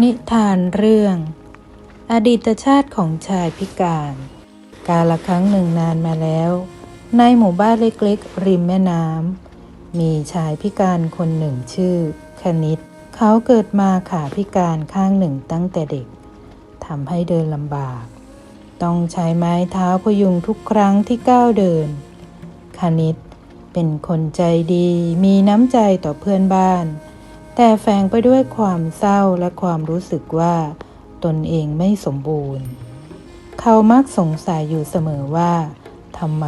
นิทานเรื่อง อดีตชาติของชายพิการ กาละครั้งหนึ่งนานมาแล้ว ในหมู่บ้านเล็กๆ ริมแม่น้ำมีชายพิการคนหนึ่งชื่อ คณิต เขาเกิดมาขาพิการข้างหนึ่งตั้งแต่เด็กทำให้เดินลำบาก ต้องใช้ไม้เท้าพยุงทุกครั้งที่ก้าวเดิน คณิตเป็นคนใจดีมีน้ำใจต่อเพื่อนบ้าน แต่แฝงไปด้วยความเศร้าและความรู้สึกว่าตนเองไม่สมบูรณ์ เขามักสงสัยอยู่เสมอว่าทำไม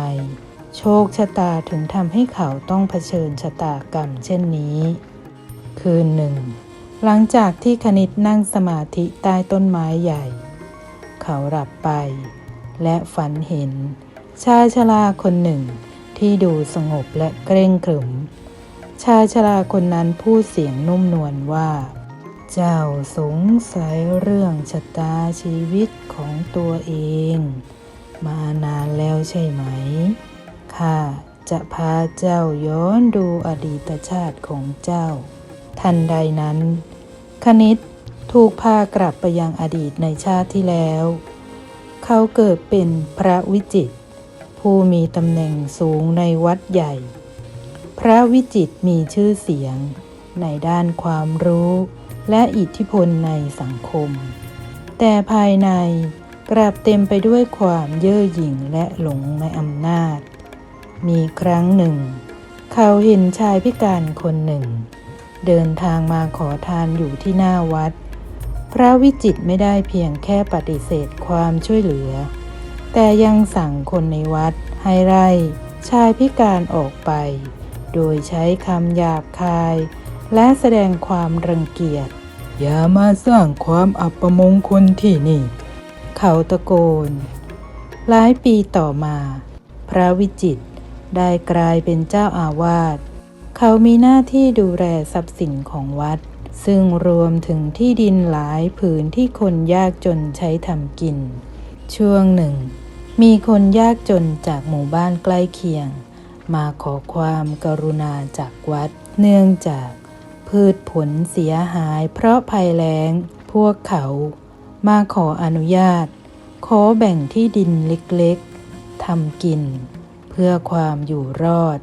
โชคชะตาถึงทำให้เขาต้องเผชิญชะตากรรมเช่นนี้ คืนหนึ่ง หลังจากที่คณิตนั่งสมาธิใต้ต้นไม้ใหญ่ เขาหลับไป และฝันเห็น ชายชราคนหนึ่งที่ดูสงบและเกรงขรึม ชายชราคนนั้นพูดเสียงนุ่มนวลว่า เจ้าสงสัยเรื่องชะตาชีวิตของตัวเอง มานานแล้วใช่ไหมข้าจะพาเจ้าย้อนดูอดีตชาติของเจ้า ทันใดนั้น คณิตถูกพากลับไปยังอดีตในชาติที่แล้ว เขาเกิดเป็นพระวิจิตรผู้มีตำแหน่งสูงในวัดใหญ่ พระวิจิตมีชื่อเสียง ในด้านความรู้และอิทธิพลในสังคม แต่ภายในกลับเต็มไปด้วยความเย่อหยิ่งและหลงในอำนาจ มีครั้งหนึ่ง เขาเห็นชายพิการคนหนึ่ง เดินทางมาขอทานอยู่ที่หน้าวัด พระวิจิตไม่ได้เพียงแค่ปฏิเสธความช่วยเหลือ แต่ยังสั่งคนในวัดให้ไล่ชายพิการออกไป โดยใช้คำหยาบคาย และแสดงความรังเกียจ อย่ามาสร้างความอัปมงคลที่นี่ เขาตะโกน หลายปีต่อมา พระวิจิตรได้กลายเป็นเจ้าอาวาส เขามีหน้าที่ดูแลทรัพย์สินของวัด ซึ่งรวมถึงที่ดินหลายผืนที่คนยากจนใช้ทำกิน ช่วงหนึ่ง มีคนยากจนจากหมู่บ้านใกล้เคียง มาขอความกรุณาจากวัด เนื่องจากพืชผลเสียหายเพราะภัยแล้ง พวกเขามาขออนุญาต ขอแบ่งที่ดินเล็กๆทำกิน เพื่อความอยู่รอด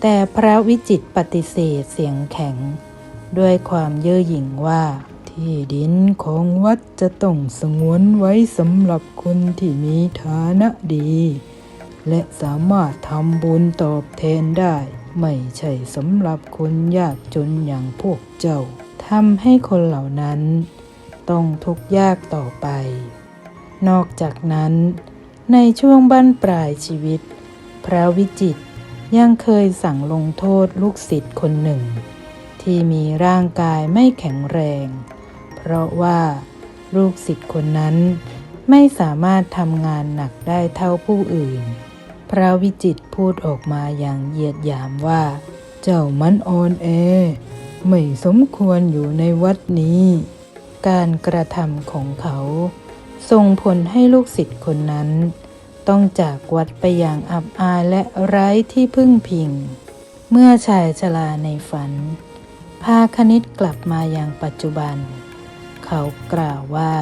แต่พระวิจิตปฏิเสธเสียงแข็ง ด้วยความเย่อหยิ่งว่า ที่ดินของวัดจะต้องสงวนไว้สำหรับคนที่มีฐานะดี และสามารถทำบุญตอบแทนได้ ไม่ใช่สำหรับคนยากจนอย่างพวกเจ้าทำให้คนเหล่านั้น ต้องทุกข์ยากต่อไป นอกจากนั้น ในช่วงบั้นปลายชีวิต พระวิจิตรยังเคยสั่งลงโทษลูกศิษย์คนหนึ่ง ที่มีร่างกายไม่แข็งแรง เพราะว่าลูกศิษย์คนนั้นไม่สามารถทำงานหนักได้เท่าผู้อื่น พระวิจิตพูดออกมาอย่างเหยียดหยามว่า เจ้ามันอ่อนแอ ไม่สมควรอยู่ในวัดนี้ การกระทำของเขาส่งผลให้ลูกศิษย์คนนั้น ต้องจากวัดไปอย่างอับอายและไร้ที่พึ่งพิง เมื่อชายชราในฝัน พาคณิตกลับมาอย่างปัจจุบัน เขากล่าวว่า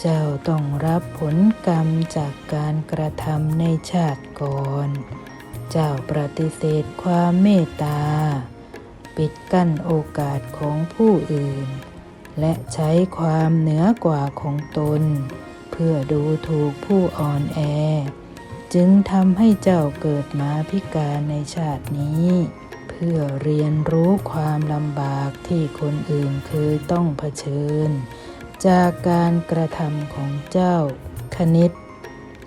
เจ้าต้องรับผลกรรมจากการกระทำในชาติก่อน เจ้าปฏิเสธความเมตตา ปิดกั้นโอกาสของผู้อื่น และใช้ความเหนือกว่าของตน เพื่อดูถูกผู้อ่อนแอ จึงทำให้เจ้าเกิดมาพิการในชาตินี้ เพื่อเรียนรู้ความลำบากที่คนอื่นเคยต้องเผชิญ จากการกระทำของเจ้า คณิต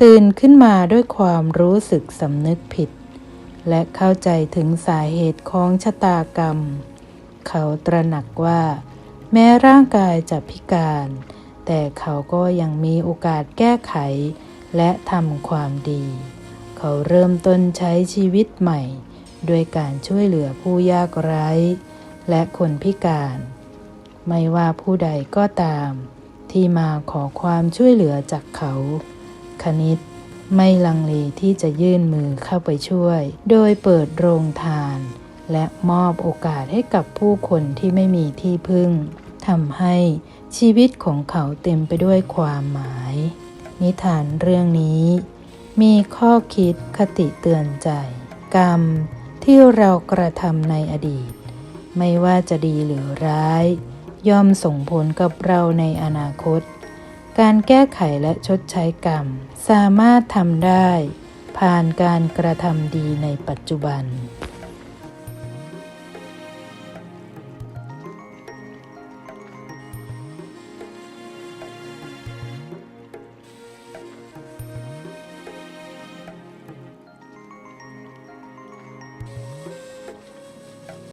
ตื่นขึ้นมาด้วยความรู้สึกสำนึกผิด และเข้าใจถึงสาเหตุของชะตากรรม เขาตระหนักว่า แม้ร่างกายจะพิการ แต่เขาก็ยังมีโอกาสแก้ไข และทำความดี เขาเริ่มต้นใช้ชีวิตใหม่ ด้วยการช่วยเหลือผู้ยากไร้ และคนพิการ ไม่ว่าผู้ใดก็ตาม ที่มาขอความช่วยเหลือจากเขา คณิต ไม่ลังเลที่จะยื่นมือเข้าไปช่วย โดยเปิดโรงทาน และมอบโอกาสให้กับผู้คนที่ไม่มีที่พึ่งทำให้ชีวิตของเขาเต็มไปด้วยความหมาย นิทานเรื่องนี้ มีข้อคิดคติเตือนใจ กรรมที่เรากระทำในอดีต ไม่ว่าจะดีหรือร้าย ย่อมส่งผลกับเราในอนาคต การแก้ไขและชดใช้กรรม สามารถทำได้ ผ่านการกระทำดีในปัจจุบัน